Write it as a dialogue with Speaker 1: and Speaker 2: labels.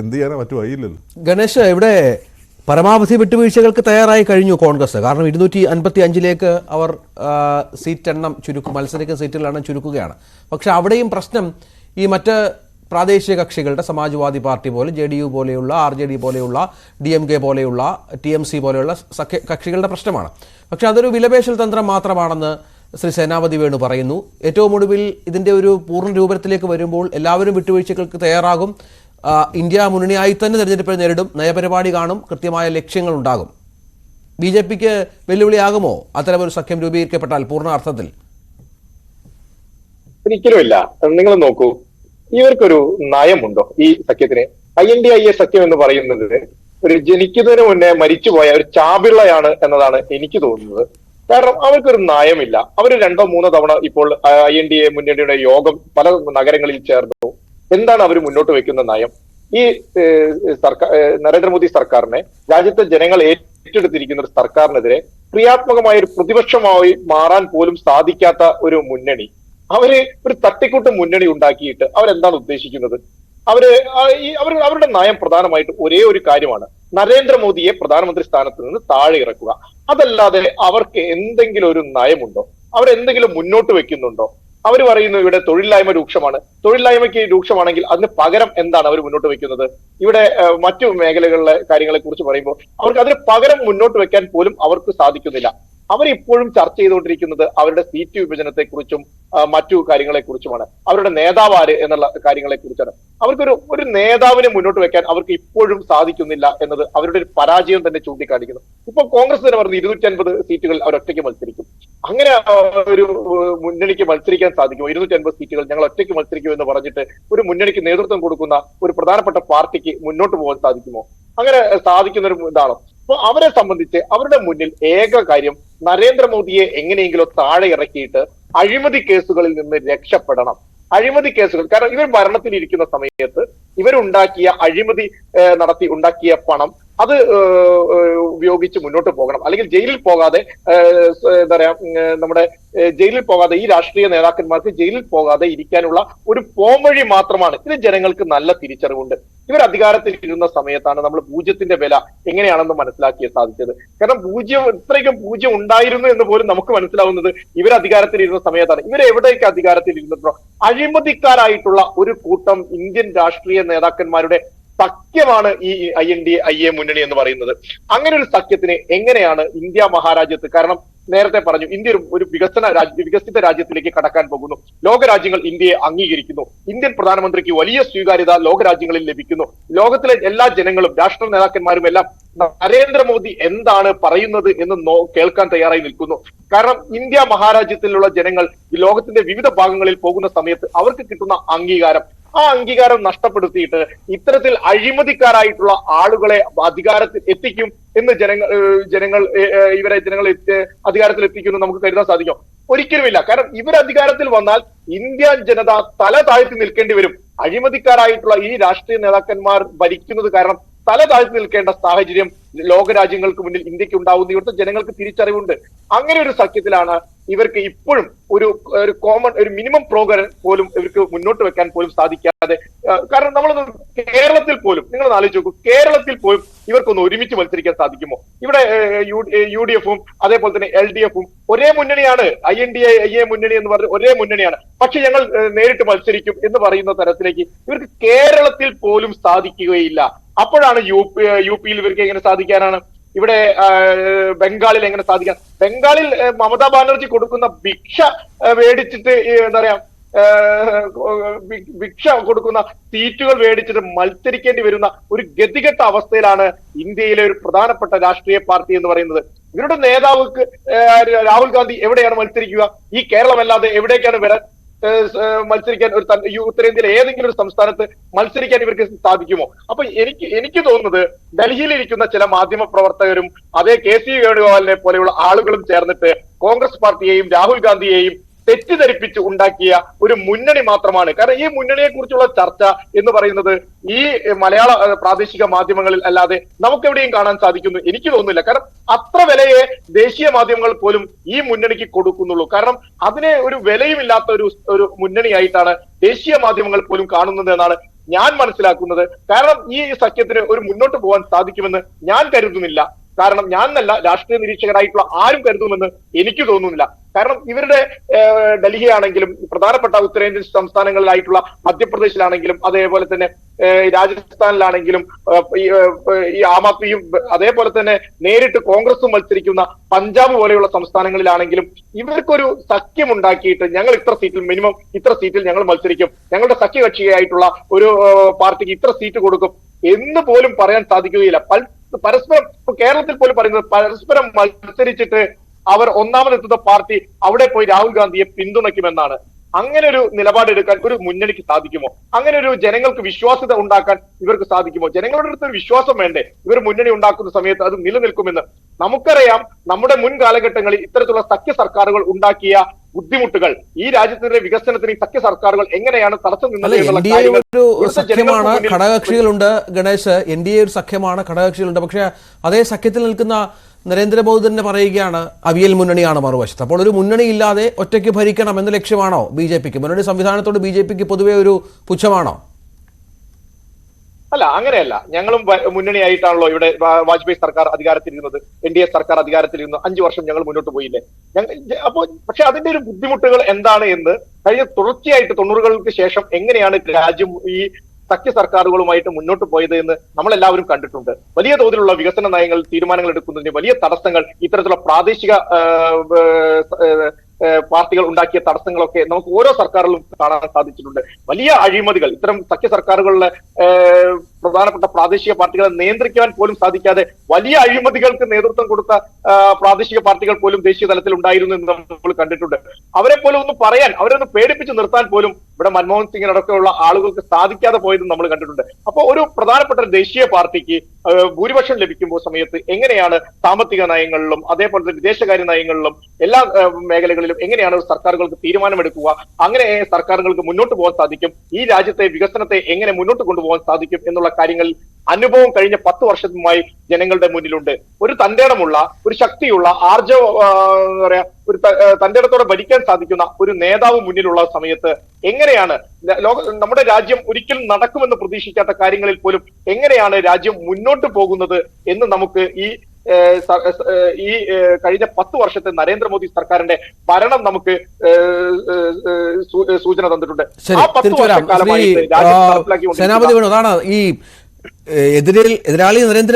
Speaker 1: എന്ത് ചെയ്യാനാ? മറ്റു വഴിയില്ലല്ലോ.
Speaker 2: ഗണേഷ് ഇവിടെ പരമാവധി വിട്ടുവീഴ്ചകൾക്ക് തയ്യാറായി കഴിഞ്ഞു കോൺഗ്രസ്. കാരണം ഇരുന്നൂറ്റി അൻപത്തി അഞ്ചിലേക്ക് അവർ സീറ്റ് എണ്ണം ചുരുക്കും മത്സരിക്കുന്ന സീറ്റുകളെണ്ണം ചുരുക്കുകയാണ്. പക്ഷെ അവിടെയും പ്രശ്നം ഈ മറ്റ് പ്രാദേശിക കക്ഷികളുടെ സമാജ്വാദി പാർട്ടി പോലെ ജെ ഡി യു പോലെയുള്ള ആർ ജെ ഡി പോലെയുള്ള ഡി എം കെ പോലെയുള്ള ടി എം സി പോലെയുള്ള സഖ്യ കക്ഷികളുടെ പ്രശ്നമാണ്. പക്ഷെ അതൊരു വിലപേശൽ തന്ത്രം മാത്രമാണെന്ന് ശ്രീ സേനാപതി വേണു പറയുന്നു. ഏറ്റവും ഒടുവിൽ ഇതിന്റെ ഒരു പൂർണ രൂപത്തിലേക്ക് വരുമ്പോൾ എല്ലാവരും വിട്ടുവീഴ്ചകൾക്ക് തയ്യാറാകും. ഇന്ത്യ മുന്നണിയായി തന്നെ തെരഞ്ഞെടുപ്പിൽ നേരിടും. നയപരിപാടി കാണും. കൃത്യമായ ലക്ഷ്യങ്ങൾ ഉണ്ടാകും. ബി ജെ പിക്ക് വെല്ലുവിളിയാകുമോ? അത്തരമൊരു സഖ്യം രൂപീകരിക്കപ്പെട്ടാൽ പൂർണ അർത്ഥത്തിൽ
Speaker 3: ഒരിക്കലുമില്ല. നിങ്ങൾ നോക്കൂ. ഇവർക്കൊരു നയമുണ്ടോ ഈ സഖ്യത്തിന്? I N D I A സഖ്യം എന്ന് പറയുന്നത് ഒരു ജനിക്കുന്നതിന് മുന്നേ മരിച്ചുപോയ ഒരു ചാപിള്ളയാണ് എന്നതാണ് എനിക്ക് തോന്നുന്നത്. കാരണം അവർക്കൊരു നയമില്ല. അവർ രണ്ടോ മൂന്നോ തവണ ഇപ്പോൾ ഐ എൻ ഡി എ മുന്നണിയുടെ യോഗം പല നഗരങ്ങളിൽ ചേർന്നു. എന്താണ് അവർ മുന്നോട്ട് വെക്കുന്ന നയം? ഈ സർക്കാർ നരേന്ദ്രമോദി സർക്കാരിനെ രാജ്യത്തെ ജനങ്ങൾ ഏറ്റെടുത്തിരിക്കുന്ന ഒരു സർക്കാരിനെതിരെ ക്രിയാത്മകമായ ഒരു പ്രതിപക്ഷമായി മാറാൻ പോലും സാധിക്കാത്ത ഒരു മുന്നണി. അവർ ഒരു തട്ടിക്കൂട്ട് മുന്നണി ഉണ്ടാക്കിയിട്ട് അവരെന്താണ് ഉദ്ദേശിക്കുന്നത്? അവർ അവർ അവരുടെ നയം പ്രധാനമായിട്ട് ഒരേ ഒരു കാര്യമാണ്. നരേന്ദ്രമോദിയെ പ്രധാനമന്ത്രി സ്ഥാനത്ത് നിന്ന് താഴെ ഇറക്കുക. അതല്ലാതെ അവർക്ക് എന്തെങ്കിലും ഒരു നയമുണ്ടോ? അവരെന്തെങ്കിലും മുന്നോട്ട് വെക്കുന്നുണ്ടോ? അവർ പറയുന്നു ഇവിടെ തൊഴിലില്ലായ്മ രൂക്ഷമാണ്. തൊഴിലില്ലായ്മയ്ക്ക് രൂക്ഷമാണെങ്കിൽ അതിന് പകരം എന്താണ് അവർ മുന്നോട്ട് വെക്കുന്നത്? ഇവിടെ മറ്റു മേഖലകളിലെ കാര്യങ്ങളെ കുറിച്ച് പറയുമ്പോൾ അവർക്ക് അതിന് പകരം മുന്നോട്ട് വെക്കാൻ പോലും അവർക്ക് സാധിക്കുന്നില്ല. അവരിപ്പോഴും ചർച്ച ചെയ്തുകൊണ്ടിരിക്കുന്നത് അവരുടെ സീറ്റ് വിഭജനത്തെ കുറിച്ചും മറ്റു കാര്യങ്ങളെ കുറിച്ചുമാണ് അവരുടെ നേതാവാര് എന്നുള്ള കാര്യങ്ങളെക്കുറിച്ചാണ്. അവർക്കൊരു ഒരു നേതാവിനെ മുന്നോട്ട് വെക്കാൻ അവർക്ക് ഇപ്പോഴും സാധിക്കുന്നില്ല എന്നത് അവരുടെ ഒരു പരാജയം തന്നെ ചൂണ്ടിക്കാണിക്കുന്നു. ഇപ്പൊ കോൺഗ്രസ് തന്നെ പറഞ്ഞു ഇരുന്നൂറ്റി അൻപത് സീറ്റുകൾ അവർ ഒറ്റയ്ക്ക് മത്സരിക്കും. അങ്ങനെ ഒരു മുന്നണിക്ക് മത്സരിക്കാൻ സാധിക്കും. ഇരുന്നൂറ്റി അൻപത് സീറ്റുകൾ ഞങ്ങൾ ഒറ്റയ്ക്ക് മത്സരിക്കും എന്ന് പറഞ്ഞിട്ട് ഒരു മുന്നണിക്ക് നേതൃത്വം കൊടുക്കുന്ന ഒരു പ്രധാനപ്പെട്ട പാർട്ടിക്ക് മുന്നോട്ട് പോകാൻ സാധിക്കുമോ? അങ്ങനെ സാധിക്കുന്ന ഒരു ഇതാണ്. അപ്പൊ അവരെ സംബന്ധിച്ച് അവരുടെ മുന്നിൽ ഏക കാര്യം നരേന്ദ്രമോദിയെ എങ്ങനെയെങ്കിലും താഴെ ഇറക്കിയിട്ട് അഴിമതി കേസുകളിൽ നിന്ന് രക്ഷപ്പെടണം. അഴിമതി കേസുകൾ കാരണം ഇവർ ഭരണത്തിൽ ഇരിക്കുന്ന സമയത്ത് ഇവരുണ്ടാക്കിയ അഴിമതി നടത്തി ഉണ്ടാക്കിയ പണം അത് ഉപയോഗിച്ച് മുന്നോട്ട് പോകണം. അല്ലെങ്കിൽ ജയിലിൽ പോകാതെ എന്താ പറയാ നമ്മുടെ ജയിലിൽ പോകാതെ ഈ രാഷ്ട്രീയ നേതാക്കന്മാർക്ക് ജയിലിൽ പോകാതെ ഇരിക്കാനുള്ള ഒരു പോംവഴി മാത്രമാണ്. ഇത് ജനങ്ങൾക്ക് നല്ല തിരിച്ചറിവുണ്ട്. ഇവർ അധികാരത്തിൽ ഇരുന്ന സമയത്താണ് നമ്മൾ പൂജ്യത്തിന്റെ വില എങ്ങനെയാണെന്ന് മനസ്സിലാക്കിയ സാധിച്ചത്. കാരണം പൂജ്യം ഇത്രയ്ക്കും പൂജ്യം ഉണ്ടായിരുന്നു എന്ന് പോലും നമുക്ക് മനസ്സിലാവുന്നത് ഇവർ അധികാരത്തിൽ ഇരുന്ന സമയത്താണ്. ഇവർ എവിടേക്ക് അധികാരത്തിൽ ഇരുന്നിട്ടുണ്ടോ അഴിമതിക്കാരായിട്ടുള്ള ഒരു കൂട്ടം ഇന്ത്യൻ രാഷ്ട്രീയ നേതാക്കന്മാരുടെ സഖ്യമാണ് ഈ I N D I A മുന്നണി എന്ന് പറയുന്നത്. അങ്ങനെ ഒരു സഖ്യത്തിന് എങ്ങനെയാണ് ഇന്ത്യ മഹാരാജ്യത്ത് കാരണം നേരത്തെ പറഞ്ഞു ഇന്ത്യ ഒരു വികസന രാജ്യ വികസിത രാജ്യത്തിലേക്ക് കടക്കാൻ പോകുന്നു. ലോകരാജ്യങ്ങൾ ഇന്ത്യയെ അംഗീകരിക്കുന്നു. ഇന്ത്യൻ പ്രധാനമന്ത്രിക്ക് വലിയ സ്വീകാര്യത ലോകരാജ്യങ്ങളിൽ ലഭിക്കുന്നു. ലോകത്തിലെ എല്ലാ ജനങ്ങളും രാഷ്ട്ര നേതാക്കന്മാരും എല്ലാം നരേന്ദ്രമോദി എന്താണ് പറയുന്നത് എന്ന് നോ കേൾക്കാൻ തയ്യാറായി നിൽക്കുന്നു. കാരണം ഇന്ത്യ മഹാരാജ്യത്തിലുള്ള ജനങ്ങൾ ലോകത്തിന്റെ വിവിധ ഭാഗങ്ങളിൽ പോകുന്ന സമയത്ത് അവർക്ക് കിട്ടുന്ന അംഗീകാരം ആ അംഗീകാരം നഷ്ടപ്പെടുത്തിയിട്ട് ഇത്തരത്തിൽ അഴിമതിക്കാരായിട്ടുള്ള ആളുകളെ അധികാരത്തിൽ എത്തിക്കും എന്ന് ജനങ്ങൾ ജനങ്ങൾ ഇവരെ ജനങ്ങൾ അധികാരത്തിൽ എത്തിക്കുമെന്ന് നമുക്ക് കരുതാൻ സാധിക്കും? ഒരിക്കലുമില്ല. കാരണം ഇവർ അധികാരത്തിൽ വന്നാൽ ഇന്ത്യൻ ജനത തല താഴ്ത്തി നിൽക്കേണ്ടി വരും. അഴിമതിക്കാരായിട്ടുള്ള ഈ രാഷ്ട്രീയ നേതാക്കന്മാർ ഭരിക്കുന്നത് കാരണം തല താഴ്ത്തി നിൽക്കേണ്ട സാഹചര്യം ലോകരാജ്യങ്ങൾക്ക് മുന്നിൽ ഇന്ത്യയ്ക്ക് ഉണ്ടാവുന്ന ഇവിടുത്തെ ജനങ്ങൾക്ക് തിരിച്ചറിവുണ്ട്. അങ്ങനെ ഒരു സഖ്യത്തിലാണ് ഇവർക്ക് ഇപ്പോഴും ഒരു ഒരു കോമൺ ഒരു മിനിമം പ്രോഗ്രാം പോലും ഇവർക്ക് മുന്നോട്ട് വെക്കാൻ പോലും സാധിക്കാതെ കാരണം നമ്മൾ കേരളത്തിൽ പോലും നിങ്ങൾ ആലോചിച്ച് നോക്കൂ കേരളത്തിൽ പോലും ഇവർക്കൊന്ന് ഒരുമിച്ച് മത്സരിക്കാൻ സാധിക്കുമോ? ഇവിടെ യു- ഡി എഫും അതേപോലെ തന്നെ എൽ ഡി എഫും ഒരേ മുന്നണിയാണ് I N D A A മുന്നണി എന്ന് പറഞ്ഞ ഒരേ മുന്നണിയാണ്. പക്ഷെ ഞങ്ങൾ നേരിട്ട് മത്സരിക്കും എന്ന് പറയുന്ന തരത്തിലേക്ക് ഇവർക്ക് കേരളത്തിൽ പോലും സാധിക്കുകയില്ല. അപ്പോഴാണ് യു പി യു പിയിൽ ഇവർക്ക് എങ്ങനെ സാധിക്കാനാണ്? ഇവിടെ ബംഗാളിൽ എങ്ങനെ സാധിക്കാം ബംഗാളിൽ മമതാ ബാനർജി കൊടുക്കുന്ന ഭിക്ഷ മേടിച്ചിട്ട് എന്താ പറയാ ഭിക്ഷ കൊടുക്കുന്ന സീറ്റുകൾ മേടിച്ചിട്ട് മത്സരിക്കേണ്ടി വരുന്ന ഒരു ഗതികെട്ട അവസ്ഥയിലാണ് ഇന്ത്യയിലെ ഒരു പ്രധാനപ്പെട്ട രാഷ്ട്രീയ പാർട്ടി എന്ന് പറയുന്നത്. ഇവരുടെ നേതാവ് രാഹുൽ ഗാന്ധി എവിടെയാണ് മത്സരിക്കുക? ഈ കേരളമല്ലാതെ എവിടേക്കാണ് വരാൻ മത്സരിക്കാൻ ഒരു ഉത്തരേന്ത്യയിലെ ഏതെങ്കിലും ഒരു സംസ്ഥാനത്ത് മത്സരിക്കാൻ ഇവർക്ക് സാധിക്കുമോ? അപ്പൊ എനിക്ക് എനിക്ക് തോന്നുന്നത് ഡൽഹിയിൽ ഇരിക്കുന്ന ചില മാധ്യമ പ്രവർത്തകരും അതേ കെ സി വേണുഗോപാലിനെ പോലെയുള്ള ആളുകളും ചേർന്നിട്ട് കോൺഗ്രസ് പാർട്ടിയെയും രാഹുൽ ഗാന്ധിയെയും തെറ്റിദ്ധരിപ്പിച്ച് ഉണ്ടാക്കിയ ഒരു മുന്നണി മാത്രമാണ്. കാരണം ഈ മുന്നണിയെ കുറിച്ചുള്ള ചർച്ച എന്ന് പറയുന്നത് ഈ മലയാള പ്രാദേശിക മാധ്യമങ്ങളിൽ അല്ലാതെ നമുക്ക് എവിടെയും കാണാൻ സാധിക്കുന്നു. എനിക്ക് തോന്നുന്നില്ല. കാരണം അത്ര വിലയെ ദേശീയ മാധ്യമങ്ങൾ പോലും ഈ മുന്നണിക്ക് കൊടുക്കുന്നുള്ളൂ. കാരണം അതിനെ ഒരു വിലയുമില്ലാത്ത ഒരു ഒരു മുന്നണിയായിട്ടാണ് ദേശീയ മാധ്യമങ്ങൾ പോലും കാണുന്നത് എന്നാണ് ഞാൻ മനസ്സിലാക്കുന്നത്. കാരണം ഈ സഖ്യത്തിന് ഒരു മുന്നോട്ട് പോകാൻ സാധിക്കുമെന്ന് ഞാൻ കരുതുന്നില്ല. കാരണം ഞാൻ എന്നല്ല രാഷ്ട്രീയ നിരീക്ഷകരായിട്ടുള്ള ആരും കരുതുമെന്ന് എനിക്ക് തോന്നുന്നില്ല. കാരണം ഇവരുടെ ഡൽഹി ആണെങ്കിലും പ്രധാനപ്പെട്ട ഉത്തരേന്ത്യൻ സംസ്ഥാനങ്ങളിലായിട്ടുള്ള മധ്യപ്രദേശിലാണെങ്കിലും അതേപോലെ തന്നെ രാജസ്ഥാനിലാണെങ്കിലും ഈ, ആം ആദ്മിയും അതേപോലെ തന്നെ നേരിട്ട് കോൺഗ്രസും മത്സരിക്കുന്ന പഞ്ചാബ് പോലെയുള്ള സംസ്ഥാനങ്ങളിലാണെങ്കിലും ഇവർക്കൊരു സഖ്യം ഉണ്ടാക്കിയിട്ട് ഞങ്ങൾ ഇത്ര സീറ്റിൽ മിനിമം ഇത്ര സീറ്റിൽ ഞങ്ങൾ മത്സരിക്കും. ഞങ്ങളുടെ സഖ്യകക്ഷിയായിട്ടുള്ള ഒരു പാർട്ടിക്ക് ഇത്ര സീറ്റ് കൊടുക്കും എന്ന് പോലും പറയാൻ സാധിക്കുകയില്ല. പരസ്പരം കേരളത്തിൽ പോലും പറയുന്നത് പരസ്പരം മത്സരിച്ചിട്ട് അവർ ഒന്നാമതെത്തുന്ന പാർട്ടി അവിടെ പോയി രാഹുൽ ഗാന്ധിയെ പിന്തുണയ്ക്കുമെന്നാണ്. അങ്ങനെ ഒരു നിലപാടെടുക്കാൻ ഒരു മുന്നണിക്ക് സാധിക്കുമോ? അങ്ങനെ ഒരു ജനങ്ങൾക്ക് വിശ്വാസ്യത ഉണ്ടാക്കാൻ ഇവർക്ക് സാധിക്കുമോ? ജനങ്ങളുടെ അടുത്ത് ഒരു വിശ്വാസം വേണ്ടേ? ഇവർ മുന്നണി ഉണ്ടാക്കുന്ന സമയത്ത് അത് നിലനിൽക്കുമെന്ന്. നമുക്കറിയാം നമ്മുടെ മുൻ കാലഘട്ടങ്ങളിൽ ഇത്തരത്തിലുള്ള സഖ്യ സർക്കാരുകൾ ഉണ്ടാക്കിയ ബുദ്ധിമുട്ടുകൾ ഈ രാജ്യത്തിന്റെ വികസനത്തിന് സഖ്യ സർക്കാരുകൾ എങ്ങനെയാണ് തടസ്സം നിന്നത്
Speaker 2: ഘടകകക്ഷികളുണ്ട് ഗണേശ് എൻ ഡി എ ഒരു സഖ്യമാണ് ഘടകകക്ഷികളുണ്ട്. പക്ഷേ അതേ സഖ്യത്തിൽ നിൽക്കുന്ന നരേന്ദ്രമോദി തന്നെ പറയുകയാണ് അവിയൽ മുന്നണിയാണ് മറുവശത്ത്. അപ്പോൾ ഒരു മുന്നണി ഇല്ലാതെ ഒറ്റയ്ക്ക് ഭരിക്കണം എന്ന ലക്ഷ്യമാണോ ബി ജെ പിക്ക്? മുന്നണി സംവിധാനത്തോട് ബി ജെ പിക്ക് പൊതുവെ ഒരു പുച്ഛമാണോ?
Speaker 3: അല്ല അങ്ങനെയല്ല. ഞങ്ങളും മുന്നണിയായിട്ടാണല്ലോ ഇവിടെ വാജ്പേയി സർക്കാർ അധികാരത്തിലിരുന്നത്. എൻ ഡി എ സർക്കാർ അധികാരത്തിലിരുന്നു. അഞ്ചു വർഷം ഞങ്ങൾ മുന്നോട്ട് പോയില്ലേ? ഞങ്ങൾ ജ- അപ്പോ പക്ഷെ അതിന്റെ ഒരു ബുദ്ധിമുട്ടുകൾ എന്താണ് എന്ന് കഴിഞ്ഞ തുടർച്ചയായിട്ട് തൊണ്ണൂറുകൾക്ക് ശേഷം എങ്ങനെയാണ് രാജ്യം ഈ സഖ്യ സർക്കാരുകളുമായിട്ട് മുന്നോട്ട് പോയത് എന്ന് നമ്മളെല്ലാവരും കണ്ടിട്ടുണ്ട്. വലിയ തോതിലുള്ള വികസന നയങ്ങൾ തീരുമാനങ്ങൾ എടുക്കുന്നതിന് വലിയ തടസ്സങ്ങൾ ഇത്തരത്തിലുള്ള പ്രാദേശിക പാർട്ടികൾ ഉണ്ടാക്കിയ തടസ്സങ്ങളൊക്കെ നമുക്ക് ഓരോ സർക്കാരുകളും കാണാൻ സാധിച്ചിട്ടുണ്ട്. വലിയ അഴിമതികൾ ഇത്തരം സഖ്യ സർക്കാരുകളിലെ പ്രധാനപ്പെട്ട പ്രാദേശിക പാർട്ടികളെ നിയന്ത്രിക്കാൻ പോലും സാധിക്കാതെ വലിയ അഴിമതികൾക്ക് നേതൃത്വം കൊടുത്ത പ്രാദേശിക പാർട്ടികൾ പോലും ദേശീയ തലത്തിൽ ഉണ്ടായിരുന്നു എന്ന് നമ്മൾ കണ്ടിട്ടുണ്ട്. അവരെ പോലും ഒന്ന് പറയാൻ അവരെ ഒന്ന് പേടിപ്പിച്ച് നിർത്താൻ പോലും ഇവിടെ മൻമോഹൻ സിംഗിനടക്കമുള്ള ആളുകൾക്ക് സാധിക്കാതെ പോയതും നമ്മൾ കണ്ടിട്ടുണ്ട്. അപ്പോൾ ഒരു പ്രധാനപ്പെട്ട ദേശീയ പാർട്ടിക്ക് ഭൂരിപക്ഷം ലഭിക്കുമ്പോൾ സമയത്ത് എങ്ങനെയാണ് സാമ്പത്തിക നയങ്ങളിലും അതേപോലെ തന്നെ വിദേശകാര്യ നയങ്ങളിലും എല്ലാ മേഖലകളിലും എങ്ങനെയാണ് സർക്കാരുകൾക്ക് തീരുമാനമെടുക്കുക അങ്ങനെ സർക്കാരുകൾക്ക് മുന്നോട്ട് പോകാൻ സാധിക്കും ഈ രാജ്യത്തെ വികസനത്തെ എങ്ങനെ മുന്നോട്ട് കൊണ്ടുപോകാൻ സാധിക്കും എന്നുള്ള കാര്യങ്ങളിൽ അനുഭവം കഴിഞ്ഞ പത്ത് വർഷമായി ജനങ്ങളുടെ മുന്നിലുണ്ട്. ഒരു തന്റേടമുള്ള ഒരു ശക്തിയുള്ള ആർജവ ആ, എന്താ പറയാ ഒരു തന്റേടത്തോടെ ഭരിക്കാൻ സാധിക്കുന്ന ഒരു നേതാവ് മുന്നിലുള്ള സമയത്ത് എങ്ങനെയാണ് ലോക നമ്മുടെ രാജ്യം ഒരിക്കലും നടക്കുമെന്ന് പ്രതീക്ഷിക്കാത്ത കാര്യങ്ങളിൽ പോലും എങ്ങനെയാണ് രാജ്യം മുന്നോട്ട് പോകുന്നത് എന്ന് നമുക്ക് ഈ ഈ കഴിഞ്ഞ പത്ത് വർഷത്തെ നരേന്ദ്രമോദി സർക്കാരിന്റെ ഭരണം നമുക്ക് സൂചന തന്നിട്ടുണ്ട്. ആ പത്ത്
Speaker 2: തിരിച്ചു കാലമായി ശ്രീ
Speaker 3: വർഷക്കാലമായിട്ട്
Speaker 2: ആ, സേനാപതി അതാണ് ഈ എതിരിൽ എതിരാളി നരേന്ദ്ര